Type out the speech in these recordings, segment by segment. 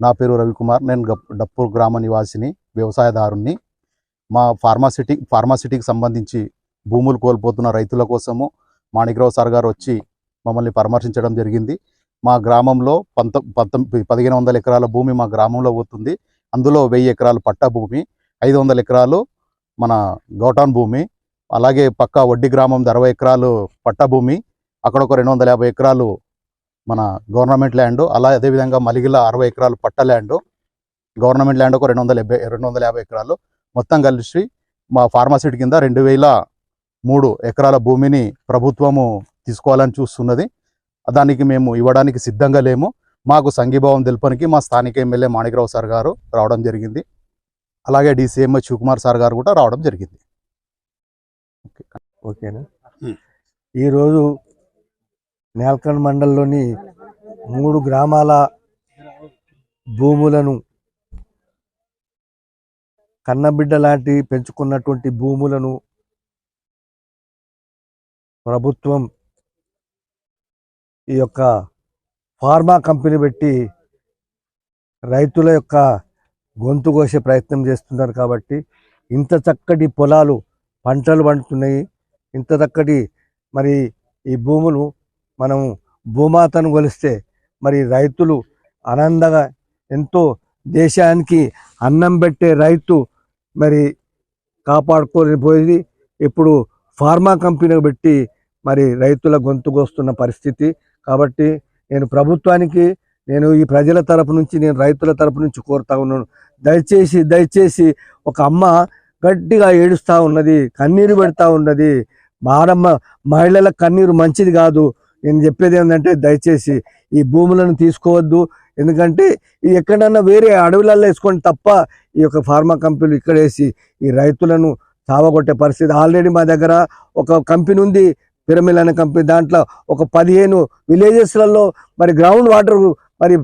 నా పేరు రవికుమార్. నేను డప్పూర్ గ్రామ నివాసిని వ్యవసాయదారుణ్ణి. మా ఫార్మాసిటీ ఫార్మాసిటీకి సంబంధించి భూములు కోల్పోతున్న రైతుల కోసము మాణిక్రావు సార్ గారు వచ్చి మమ్మల్ని పరామర్శించడం జరిగింది. మా గ్రామంలో పంత పంతొమ్మిది పదిహేను వందల ఎకరాల భూమి మా గ్రామంలో పోతుంది. అందులో వెయ్యి ఎకరాలు పట్టా భూమి ఐదు వందల ఎకరాలు మన గౌటాన్ భూమి అలాగే పక్క వడ్డీ గ్రామం అరవై ఎకరాలు పట్టా భూమి అక్కడ ఒక రెండు వందల యాభై ఎకరాలు మన గవర్నమెంట్ ల్యాండ్ అలా అదేవిధంగా మలిగిల అరవై ఎకరాలు పట్ట ల్యాండ్ గవర్నమెంట్ ల్యాండ్ ఒక రెండు వందల యాభై రెండు వందల యాభై ఎకరాలు మొత్తం కలిసి మా ఫార్మాసిటీ కింద రెండు వేల మూడు ఎకరాల భూమిని ప్రభుత్వము తీసుకోవాలని చూస్తున్నది. దానికి మేము ఇవ్వడానికి సిద్ధంగా లేము. మాకు సంఘీభావం తెలుపనికి మా స్థానిక ఎమ్మెల్యే మాణికరావు సార్ గారు రావడం జరిగింది. అలాగే డిసిఎం శివకుమార్ సార్ గారు కూడా రావడం జరిగింది. ఓకేనా. ఈరోజు నేల్కండ్ మండలంలోని మూడు గ్రామాల భూములను కన్నబిడ్డ లాంటి పెంచుకున్నటువంటి భూములను ప్రభుత్వం ఈ యొక్క ఫార్మా కంపెనీ పెట్టి రైతుల యొక్క గొంతు కోసే ప్రయత్నం చేస్తున్నారు కాబట్టి ఇంత చక్కటి పొలాలు పంటలు పండుతున్నాయి. ఇంత చక్కటి మరి ఈ భూములు మనం భూమాతను కొలిస్తే మరి రైతులు ఆనందంగా ఎంతో దేశానికి అన్నం పెట్టే రైతు మరి కాపాడుకోలేని ఇప్పుడు ఫార్మా కంపెనీ పెట్టి మరి రైతుల గొంతుకొస్తున్న పరిస్థితి. కాబట్టి నేను ప్రభుత్వానికి నేను ఈ ప్రజల తరపు నుంచి నేను రైతుల తరపు నుంచి కోరుతా ఉన్నాను. దయచేసి దయచేసి ఒక అమ్మ గట్టిగా ఏడుస్తూ ఉన్నది కన్నీరు పెడతా ఉన్నది. మారమ్మ మహిళల కన్నీరు మంచిది కాదు. నేను చెప్పేది ఏంటంటే దయచేసి ఈ భూములను తీసుకోవద్దు. ఎందుకంటే ఎక్కడన్నా వేరే అడవులలో వేసుకోండి తప్ప ఈ యొక్క ఫార్మా కంపెనీలు ఇక్కడ వేసి ఈ రైతులను చావగొట్టే పరిస్థితి ఆల్రెడీ మా దగ్గర ఒక కంపెనీ ఉంది పిరమిల్ అనే కంపెనీ. దాంట్లో ఒక పదిహేను విలేజెస్లలో మరి గ్రౌండ్ వాటర్ మరి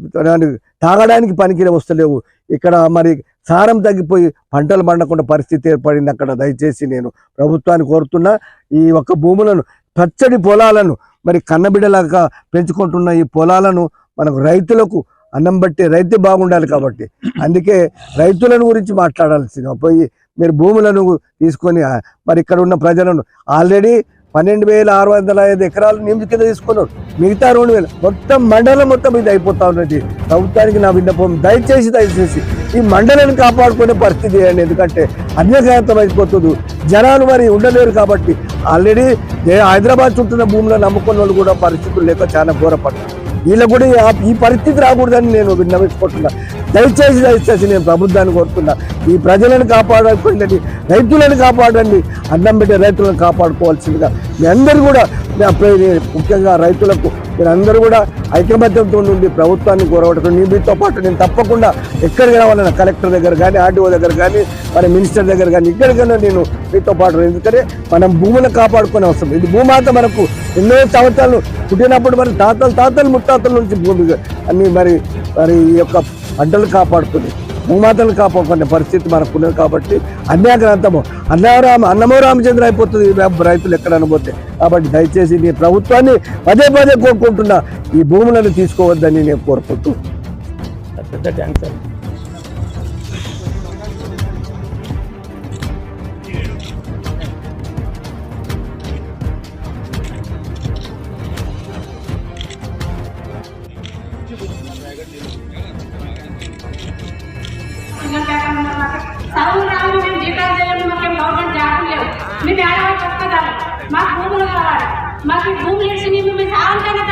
తాగడానికి పనికి వస్తలేవు. ఇక్కడ మరి సారం తగ్గిపోయి పంటలు పండకుండా పరిస్థితి ఏర్పడింది అక్కడ. దయచేసి నేను ప్రభుత్వాన్ని కోరుతున్నా ఈ ఒక్క భూములను పచ్చడి పొలాలను మరి కన్నబిడలాగా పెంచుకుంటున్న ఈ పొలాలను మనకు రైతులకు అన్నం బట్టి రైతు బాగుండాలి కాబట్టి. అందుకే రైతులను గురించి మాట్లాడాల్సింది. పోయి మీరు భూములను తీసుకొని మరి ఇక్కడ ఉన్న ప్రజలను ఆల్రెడీ పన్నెండు వేల ఆరు వందల ఐదు ఎకరాలు నిమిషం కింద తీసుకున్నారు. మిగతా రెండు వేలు. మొత్తం మండలం మొత్తం ఇది అయిపోతా ఉన్నది. ప్రభుత్వానికి నా విన్నపం. దయచేసి దయచేసి ఈ మండలిని కాపాడుకునే పరిస్థితి చేయండి ఎందుకంటే అన్యసాయంతం అయిపోతుంది. జనాలు మరి ఉండలేరు కాబట్టి ఆల్రెడీ హైదరాబాద్ చుట్టూ భూమిలో నమ్ముకున్న వాళ్ళు కూడా పరిస్థితులు లేక చాలా ఘోరపడ్డారు. వీళ్ళకు కూడా ఈ- పరిస్థితి రాకూడదని నేను విన్నవించుకుంటున్నా. దయచేసి దయచేసి నేను ప్రభుత్వాన్ని కోరుతున్నా. ఈ ప్రజలను కాపాడుకోండి రైతులను కాపాడండి అన్నం పెట్టే రైతులను కాపాడుకోవాల్సిందిగా మీ అందరూ కూడా నా ముఖ్యంగా రైతులకు మీరందరూ కూడా ఐకమత్యంతో నుండి ప్రభుత్వాన్ని కోరవటం మీతో పాటు నేను తప్పకుండా ఎక్కడికి రావాలన్నా కలెక్టర్ దగ్గర కానీ ఆర్డీఓ దగ్గర కానీ మరి మినిస్టర్ దగ్గర కానీ ఎక్కడికైనా నేను మీతో పాటు ఎందుకంటే మనం భూములను కాపాడుకునే అవసరం. ఇది భూమాత మనకు ఎన్నో సంవత్సరాలు పుట్టినప్పుడు మరి తాతలు తాతలు ముత్తాతల నుంచి భూమి అన్ని మరి మరి ఈ యొక్క పంటలు కాపాడుతుంది భూమాతలు కాపాడుకునే పరిస్థితి మనకున్నది కాబట్టి అన్యాగ్రంథము. అన్నరామ అన్నమో రామచంద్ర అయిపోతుంది రైతులు ఎక్కడ అనబోతే కాబట్టి దయచేసి నీ ప్రభుత్వాన్ని పదే పదే కోరుకుంటున్నా. ఈ భూములను తీసుకోవద్దని నేను కోరుకుంటూ. పెద్ద థ్యాంక్స్ మాకు భూములు కావాలి మాకు ఈ భూములు ఇచ్చి మేము మేము సావంతైనా